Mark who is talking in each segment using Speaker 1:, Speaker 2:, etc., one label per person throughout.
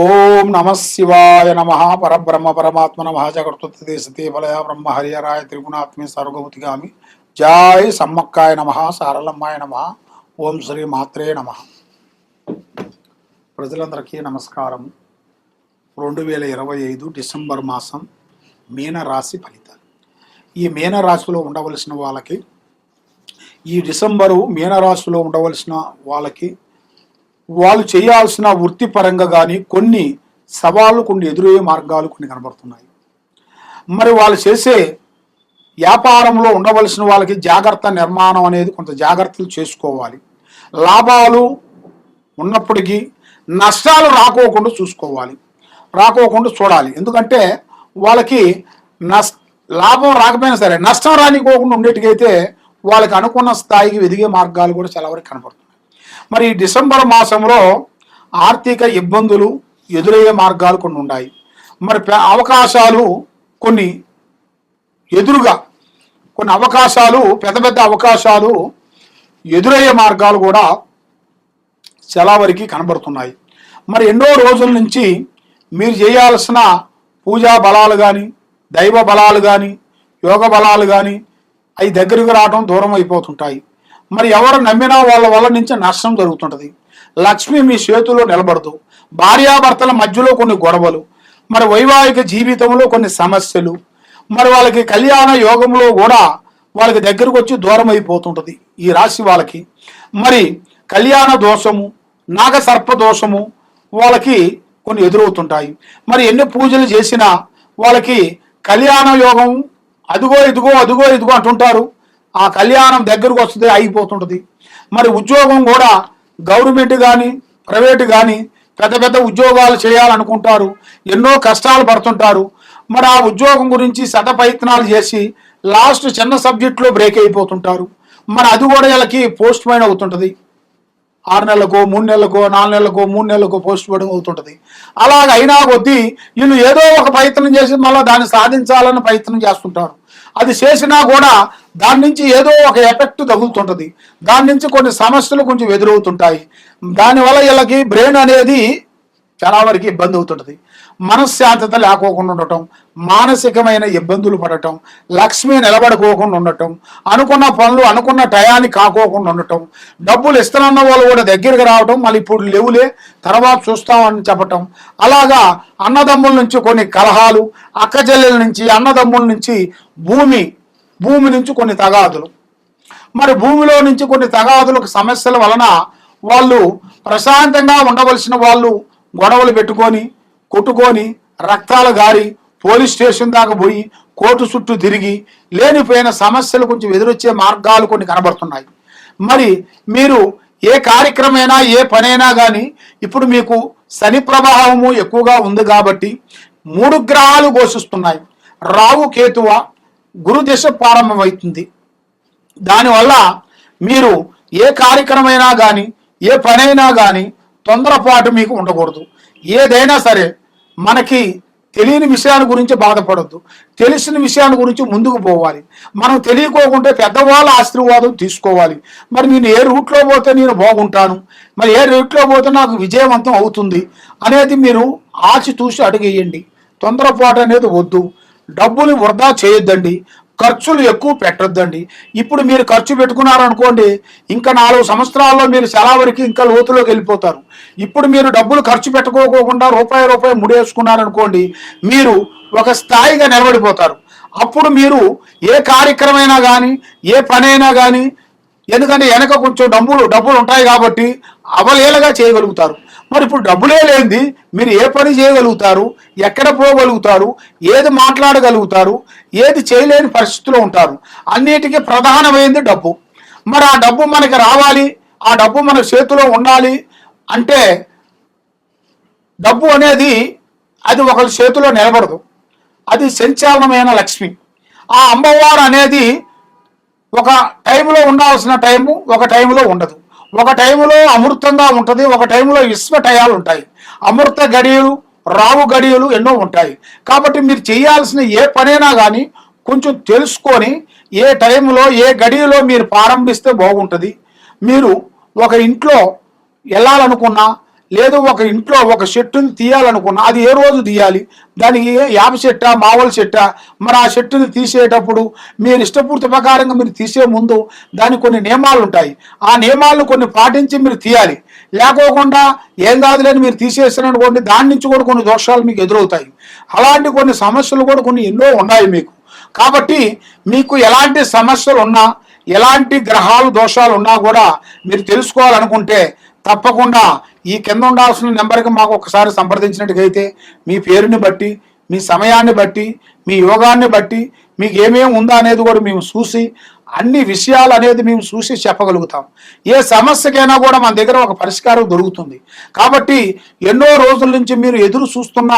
Speaker 1: ఓం నమ శివాయ నమ పరబ్రహ్మ పరమాత్మ నమ జగత్తుతి సతీ బలయ బ్రహ్మ హరియరాయ త్రిగుణాత్మి సర్వగముతిగామి జాయ్ సమ్మక్కాయ నమ సారలమ్మాయ నమ. ఓం శ్రీ మాత్రే నమ. ప్రజలందరికీ నమస్కారం రెండు వేల ఇరవై ఐదు డిసెంబర్ మాసం మీనరాశి ఫలితాలు. ఈ మీనరాశిలో ఉండవలసిన వాళ్ళకి ఈ డిసెంబరు మీనరాశిలో ఉండవలసిన వాళ్ళకి వాళ్ళు చేయాల్సిన వృత్తిపరంగా కానీ కొన్ని సవాళ్ళు కొన్ని ఎదురయ్యే మార్గాలు కొన్ని కనబడుతున్నాయి. మరి వాళ్ళు చేసే వ్యాపారంలో ఉండవలసిన వాళ్ళకి జాగ్రత్త నిర్మాణం అనేది కొంత జాగ్రత్తలు చేసుకోవాలి. లాభాలు ఉన్నప్పటికీ నష్టాలు రాకోకుండా చూసుకోవాలి. రాకోకుండా చూడాలి. ఎందుకంటే వాళ్ళకి నష్ లాభం రాకపోయినా సరే నష్టం రానికోకుండా ఉండేటికైతే వాళ్ళకి అనుకున్న స్థాయికి ఎదిగే మార్గాలు కూడా చాలా వరకు కనబడుతుంది మరి డిసెంబర్ మాసంలో ఆర్థిక ఇబ్బందులు ఎదురయ్యే మార్గాలు కొన్ని ఉన్నాయి. మరి అవకాశాలు కొన్ని ఎదురుగా కొన్ని అవకాశాలు పెద్ద పెద్ద అవకాశాలు ఎదురయ్యే మార్గాలు కూడా చాలా వరకు కనబడుతున్నాయి. మరి ఎన్నో రోజుల నుంచి మీరు చేయాల్సిన పూజా బలాలు కానీ దైవ బలాలు కానీ యోగ బలాలు కానీ అవి దగ్గరికి రావడం దూరం అయిపోతుంటాయి. మరి ఎవరు నమ్మినా వాళ్ళ వల్ల నుంచి నష్టం జరుగుతుంటుంది. లక్ష్మి మీ చేతిలో నిలబడదు. భార్యాభర్తల మధ్యలో కొన్ని గొడవలు మరి వైవాహిక జీవితంలో కొన్ని సమస్యలు మరి వాళ్ళకి కళ్యాణ యోగంలో కూడా వాళ్ళకి దగ్గరకు వచ్చి దూరం అయిపోతుంటుంది ఈ రాశి వాళ్ళకి. మరి కళ్యాణ దోషము నాగ సర్ప దోషము వాళ్ళకి కొన్ని ఎదురవుతుంటాయి. మరి ఎన్ని పూజలు చేసినా వాళ్ళకి కళ్యాణ యోగం అదుగో ఇదిగో అదుగో ఇదిగో అంటుంటారు. ఆ కళ్యాణం దగ్గరకు వస్తుంది ఆగిపోతుంటుంది. మరి ఉద్యోగం కూడా గవర్నమెంట్ కానీ ప్రైవేట్ కానీ పెద్ద పెద్ద ఉద్యోగాలు చేయాలనుకుంటారు. ఎన్నో కష్టాలు పడుతుంటారు. మరి ఆ ఉద్యోగం గురించి శత ప్రయత్నాలు చేసి లాస్ట్ చిన్న సబ్జెక్ట్లో బ్రేక్ అయిపోతుంటారు. మరి అది కూడా వీళ్ళకి పోస్ట్ మైన్ అవుతుంటుంది. ఆరు నెలలకో మూడు నెలలకో నాలుగు నెలలకో మూడు నెలలకో పోస్ట్ పోయడం అవుతుంటుంది. అలాగ అయినా కొద్దీ వీళ్ళు ఏదో ఒక ప్రయత్నం చేసి మళ్ళీ దాన్ని సాధించాలని ప్రయత్నం చేస్తుంటారు. అది చేసినా కూడా దాని నుంచి ఏదో ఒక ఎఫెక్ట్ తగులుతుంటుంది. దాని నుంచి కొన్ని సమస్యలు కొంచెం ఎదురవుతుంటాయి. దానివల్ల వీళ్ళకి బ్రెయిన్ అనేది చాలా వరకు ఇబ్బంది అవుతుంటుంది. మనశ్శాంతత లేకోకుండా ఉండటం మానసికమైన ఇబ్బందులు పడటం లక్ష్మి నిలబడుకోకుండా ఉండటం అనుకున్న పనులు అనుకున్న టయానికి కాకోకుండా ఉండటం డబ్బులు ఇస్తానన్న వాళ్ళు కూడా దగ్గరికి రావటం మళ్ళీ ఇప్పుడు లేవులే తర్వాత చూస్తామని చెప్పటం. అలాగా అన్నదమ్ముల నుంచి కొన్ని కలహాలు అక్కచెల్లెల నుంచి అన్నదమ్ముల నుంచి భూమి భూమి నుంచి కొన్ని తగాదులు. మరి భూమిలో నుంచి కొన్ని తగాదులకు సమస్యల వలన వాళ్ళు ప్రశాంతంగా ఉండవలసిన వాళ్ళు గొడవలు పెట్టుకొని కొట్టుకొని రక్తాలు గారి పోలీస్ స్టేషన్ దాకా పోయి కోర్టు చుట్టూ తిరిగి లేనిపోయిన సమస్యలు కొంచెం ఎదురొచ్చే మార్గాలు కొన్ని కనబడుతున్నాయి. మరి మీరు ఏ కార్యక్రమైనా ఏ పనైనా కానీ ఇప్పుడు మీకు శని ప్రభావము ఎక్కువగా ఉంది కాబట్టి మూడు గ్రహాలు ఘోషిస్తున్నాయి. రావు కేతువ గురుదశ ప్రారంభమవుతుంది. దానివల్ల మీరు ఏ కార్యక్రమైనా కానీ ఏ పనైనా కానీ తొందరపాటు మీకు ఉండకూడదు. ఏదైనా సరే మనకి తెలియని విషయాల గురించి బాధపడద్దు. తెలిసిన విషయాల గురించి ముందుకు పోవాలి. మనం తెలియకోకుంటే పెద్దవాళ్ళ ఆశీర్వాదం తీసుకోవాలి. మరి నేను ఏ రూట్లో పోతే నేను బాగుంటాను? మరి ఏ రూట్లో పోతే నాకు విజయవంతం అవుతుంది? అనేది మీరు ఆచి చూసి అడిగేయండి. తొందరపాటు అనేది వద్దు. డబ్బులు వృధా చేయొద్దండి. ఖర్చులు ఎక్కువ పెట్టొద్దండి. ఇప్పుడు మీరు ఖర్చు పెట్టుకున్నారనుకోండి ఇంకా నాలుగు సంవత్సరాల్లో మీరు చాలా వరకు ఇంకా లోతులోకి వెళ్ళిపోతారు. ఇప్పుడు మీరు డబ్బులు ఖర్చు పెట్టుకోకుండా రూపాయి రూపాయి ముడేసుకున్నారనుకోండి మీరు ఒక స్థాయిగా నిలబడిపోతారు. అప్పుడు మీరు ఏ కార్యక్రమైనా కానీ ఏ పనైనా కానీ ఎందుకంటే వెనక కొంచెం డబ్బులు డబ్బులు ఉంటాయి కాబట్టి అవలేలగా చేయగలుగుతారు. మరి ఇప్పుడు డబ్బులే లేనిది మీరు ఏ పని చేయగలుగుతారు ఎక్కడ పోగలుగుతారు ఏది మాట్లాడగలుగుతారు ఏది చేయలేని పరిస్థితిలో ఉంటారు. అన్నిటికీ ప్రధానమైంది డబ్బు. మరి ఆ డబ్బు మనకి రావాలి ఆ డబ్బు మన చేతిలో ఉండాలి అంటే డబ్బు అనేది అది ఒకరి చేతిలో నిలబడదు. అది సంచలనమైన లక్ష్మి. ఆ అమ్మవారు అనేది ఒక టైంలో ఉండాల్సిన టైము ఒక టైంలో ఉండదు. ఒక టైంలో అమృతంగా ఉంటుంది ఒక టైంలో విశ్వ టయాలు ఉంటాయి. అమృత గడియలు రావు గడియలు ఎన్నో ఉంటాయి. కాబట్టి మీరు చేయాల్సిన ఏ పనైనా కానీ కొంచెం తెలుసుకొని ఏ టైంలో ఏ గడియలో మీరు ప్రారంభిస్తే బాగుంటుంది. మీరు ఒక ఇంట్లో వెళ్ళాలనుకున్నా లేదు ఒక ఇంట్లో ఒక చెట్టుని తీయాలనుకున్నా అది ఏ రోజు తీయాలి? దానికి యాప చెట్టా మావల చెట్టా మరి ఆ చెట్టుని తీసేటప్పుడు మీరు ఇష్టపూర్తి ప్రకారంగా మీరు తీసే ముందు దానికి కొన్ని నియమాలు ఉంటాయి ఆ నియమాలను కొన్ని పాటించి మీరు తీయాలి. లేకోకుండా ఏం కాదులేని మీరు తీసేసారనుకోండి దాని నుంచి కూడా కొన్ని దోషాలు మీకు ఎదురవుతాయి. అలాంటి కొన్ని సమస్యలు కూడా కొన్ని ఎన్నో ఉన్నాయి మీకు. కాబట్టి మీకు ఎలాంటి సమస్యలు ఉన్నా ఎలాంటి గ్రహాలు దోషాలు ఉన్నా కూడా మీరు తెలుసుకోవాలనుకుంటే తప్పకుండా ఈ కింద ఉండాల్సిన నెంబర్కి మాకు ఒకసారి సంప్రదించినట్టుగైతే మీ పేరుని బట్టి మీ సమయాన్ని బట్టి మీ యోగాన్ని బట్టి మీకు ఏమేమి ఉందా అనేది కూడా మేము చూసి అన్ని విషయాలు అనేది మేము చూసి చెప్పగలుగుతాం. ఏ సమస్యకైనా కూడా మన దగ్గర ఒక పరిష్కారం దొరుకుతుంది. కాబట్టి ఎన్నో రోజుల నుంచి మీరు ఎదురు చూస్తున్న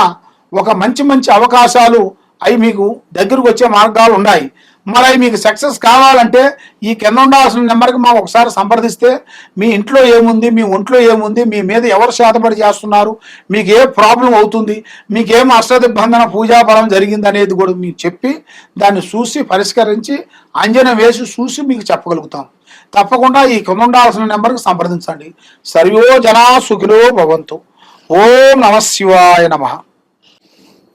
Speaker 1: ఒక మంచి మంచి అవకాశాలు అవి మీకు దగ్గరకు వచ్చే మార్గాలు ఉన్నాయి. మరి మీకు సక్సెస్ కావాలంటే ఈ కింద ఉండాల్సిన నెంబర్కి మాకు ఒకసారి సంప్రదిస్తే మీ ఇంట్లో ఏముంది మీ ఒంట్లో ఏముంది మీ మీద ఎవరు శాతపడి చేస్తున్నారు మీకు ఏ ప్రాబ్లం అవుతుంది మీకేం అష్టదిబ్బంధన పూజాఫలం జరిగింది అనేది కూడా మీకు చెప్పి దాన్ని చూసి పరిష్కరించి అంజనం వేసి చూసి మీకు చెప్పగలుగుతాం. తప్పకుండా ఈ కింద ఉండాల్సిన నెంబర్కి సంప్రదించండి. సర్వో జనా సుఖిలో భవంతు. ఓం నమ శివాయ నమః.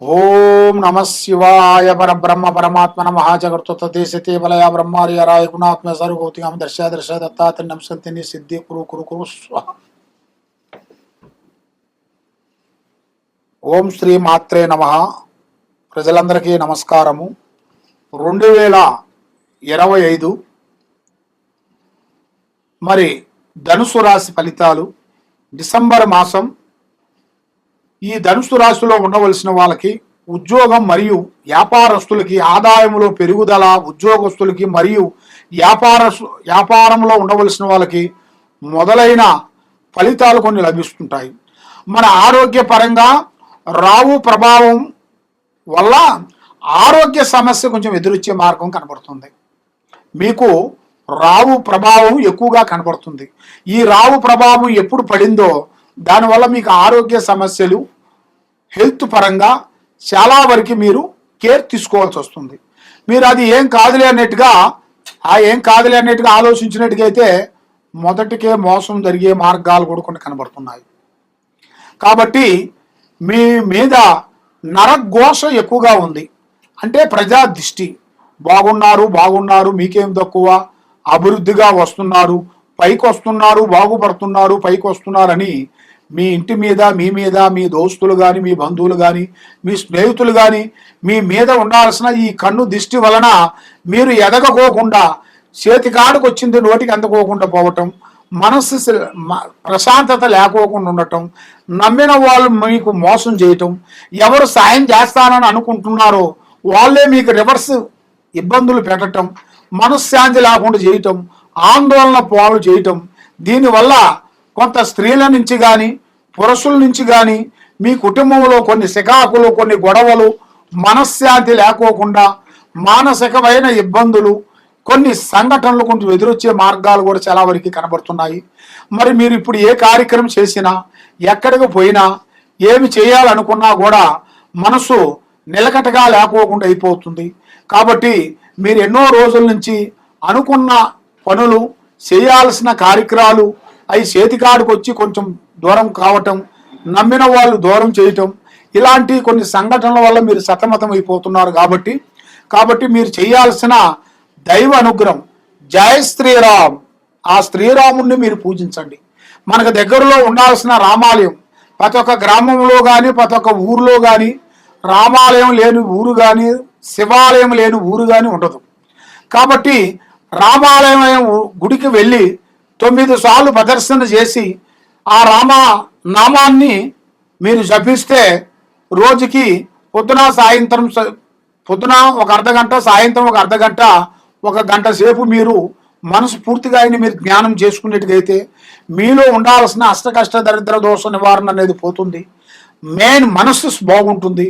Speaker 1: ఓం నమ శివాయ పరబ్రహ్మ పరమాత్మ నమ జగత్వ దేశతే బలయ బ్రహ్మార్యరాయ గుణాత్మ సర్వభౌతికం దర్శ దర్శ దత్తాత్రి నమస్కృతిని సిద్ధి కురు కురు కురు స్వ ఓం శ్రీ మాత్రే నమ. ప్రజలందరికీ నమస్కారము. రెండు వేల ఇరవై ఐదు మరి ధనుసు రాశి ఫలితాలు డిసెంబర్ మాసం ఈ ధనుసు రాశిలో ఉండవలసిన వాళ్ళకి ఉద్యోగం మరియు వ్యాపారస్తులకి ఆదాయంలో పెరుగుదల ఉద్యోగస్తులకి మరియు వ్యాపార వ్యాపారంలో ఉండవలసిన వాళ్ళకి మొదలైన ఫలితాలు కొన్ని లభిస్తుంటాయి. మన ఆరోగ్యపరంగా రావు ప్రభావం వల్ల ఆరోగ్య సమస్య కొంచెం ఎదురొచ్చే మార్గం కనబడుతుంది. మీకు రావు ప్రభావం ఎక్కువగా కనబడుతుంది. ఈ రావు ప్రభావం ఎప్పుడు పడిందో దానివల్ల మీకు ఆరోగ్య సమస్యలు హెల్త్ పరంగా చాలా వరకు మీరు కేర్ తీసుకోవాల్సి వస్తుంది. మీరు అది ఏం కాదులే అన్నట్టుగా ఆ ఏం కాదులే అన్నట్టుగా ఆలోచించినట్టుగా అయితే మొదటికే మోసం జరిగే మార్గాలు కూడా కొన్ని కనబడుతున్నాయి. కాబట్టి మీ మీద నరఘోష ఎక్కువగా ఉంది. అంటే ప్రజా దృష్టి. బాగున్నారు బాగున్నారు మీకేం తక్కువ? అభివృద్ధిగా వస్తున్నారు పైకి వస్తున్నారు బాగుపడుతున్నారు పైకి వస్తున్నారని మీ ఇంటి మీద మీ మీద మీ దోస్తులు కానీ మీ బంధువులు కానీ మీ స్నేహితులు కానీ మీ మీద ఉండాల్సిన ఈ కన్ను దిష్టి వలన మీరు ఎదగకోకుండా చేతికాడికి వచ్చింది నోటికి అందుకోకుండా పోవటం మనస్సు ప్రశాంతత లేకోకుండా ఉండటం నమ్మిన వాళ్ళు మీకు మోసం చేయటం ఎవరు సాయం చేస్తానని అనుకుంటున్నారో వాళ్ళే మీకు రివర్స్ ఇబ్బందులు పెట్టటం మనశ్శాంతి లేకుండా చేయటం ఆందోళన పాలు చేయటం దీనివల్ల కొంత స్త్రీల నుంచి కానీ పురుషుల నుంచి కానీ మీ కుటుంబంలో కొన్ని సికాకులు కొన్ని గొడవలు మనశ్శాంతి లేకోకుండా మానసికమైన ఇబ్బందులు కొన్ని సంఘటనలు కొంచెం ఎదురొచ్చే మార్గాలు కూడా చాలా వరకు కనబడుతున్నాయి. మరి మీరు ఇప్పుడు ఏ కార్యక్రమం చేసినా ఎక్కడికి పోయినా ఏమి చేయాలనుకున్నా కూడా మనసు నిలకటగా లేకోకుండా అయిపోతుంది. కాబట్టి మీరు ఎన్నో రోజుల నుంచి అనుకున్న పనులు చేయాల్సిన కార్యక్రమాలు అవి చేతికాడికి వచ్చి కొంచెం దూరం కావటం నమ్మిన వాళ్ళు దూరం చేయటం ఇలాంటి కొన్ని సంఘటనల వల్ల మీరు సతమతం అయిపోతున్నారు కాబట్టి కాబట్టి మీరు చేయాల్సిన దైవ అనుగ్రహం జయ శ్రీరామ్. ఆ శ్రీరాముణ్ణి మీరు పూజించండి. మనకు దగ్గరలో ఉండాల్సిన రామాలయం ప్రతి ఒక్క గ్రామంలో కానీ ప్రతి ఒక్క ఊరిలో కానీ రామాలయం లేని ఊరు కానీ శివాలయం లేని ఊరు కానీ ఉండదు. కాబట్టి రామాలయం గుడికి వెళ్ళి తొమ్మిది సార్లు ప్రదర్శన చేసి ఆ రామ నామాన్ని మీరు జపిస్తే రోజుకి పొద్దున సాయంత్రం స- పొద్దున ఒక అర్ధ గంట సాయంత్రం ఒక అర్ధ గంట ఒక గంట సేపు మీరు మనసు పూర్తిగా ఆయన మీరు జ్ఞానం చేసుకునేట్టుగైతే మీలో ఉండాల్సిన అష్టకష్ట దరిద్ర దోష నివారణ అనేది పోతుంది. మెయిన్ మనస్సు బాగుంటుంది.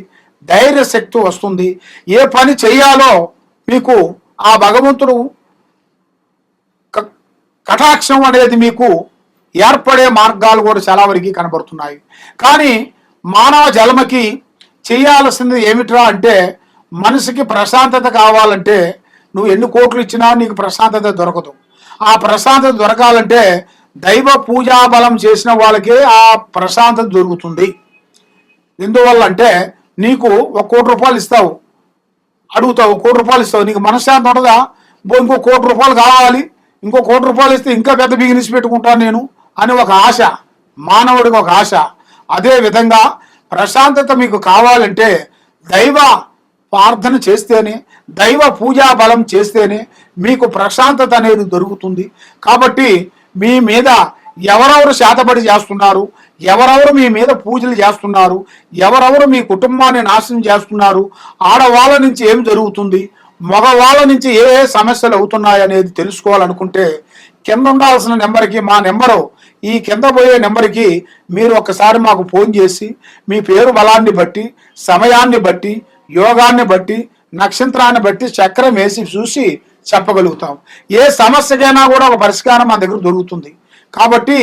Speaker 1: ధైర్య శక్తి వస్తుంది. ఏ పని చేయాలో మీకు ఆ భగవంతుడు కటాక్షం అనేది మీకు ఏర్పడే మార్గాలు కూడా చాలా వరకు కనబడుతున్నాయి. కానీ మానవ జలమకి చేయాల్సింది ఏమిట్రా అంటే మనసుకి ప్రశాంతత కావాలంటే నువ్వు ఎన్ని కోట్లు ఇచ్చినా నీకు ప్రశాంతత దొరకదు. ఆ ప్రశాంతత దొరకాలంటే దైవ పూజా బలం చేసిన వాళ్ళకే ఆ ప్రశాంతత దొరుకుతుంది. ఎందువల్ల అంటే నీకు ఒక కోటి రూపాయలు ఇస్తావు అడుగుతావు కోటి రూపాయలు ఇస్తావు నీకు మనశ్శాంతి ఉండదా ఇంకో కోటి రూపాయలు కావాలి ఇంకో కోటి రూపాయలు ఇస్తే ఇంకా పెద్ద బిజినెస్ పెట్టుకుంటాను నేను అని ఒక ఆశ మానవుడికి ఒక ఆశ. అదే విధంగా ప్రశాంతత మీకు కావాలంటే దైవ ప్రార్థన చేస్తేనే దైవ పూజా బలం చేస్తేనే మీకు ప్రశాంతత అనేది దొరుకుతుంది. కాబట్టి మీ మీద ఎవరెవరు శాతపడి చేస్తున్నారు ఎవరెవరు మీ మీద పూజలు చేస్తున్నారు ఎవరెవరు మీ కుటుంబాన్ని నాశనం చేస్తున్నారు ఆడవాళ్ళ నుంచి ఏం జరుగుతుంది మగవాళ్ళ నుంచి ఏ ఏ సమస్యలు అవుతున్నాయి అనేది తెలుసుకోవాలనుకుంటే కింద ఉండాల్సిన నెంబర్కి మా నెంబరు. ఈ కింద పోయే నెంబర్కి మీరు ఒకసారి మాకు ఫోన్ చేసి మీ పేరు బలాన్ని బట్టి సమయాన్ని బట్టి యోగాన్ని బట్టి నక్షత్రాన్ని బట్టి చక్రం వేసి చూసి చెప్పగలుగుతాం. ఏ సమస్యకైనా కూడా ఒక పరిష్కారం మా దగ్గర దొరుకుతుంది. కాబట్టి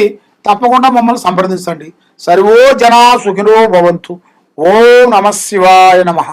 Speaker 1: తప్పకుండా మమ్మల్ని సంప్రదించండి. సర్వో జనా సుఖినో భవంతు. ఓం నమ శివాయ నమః.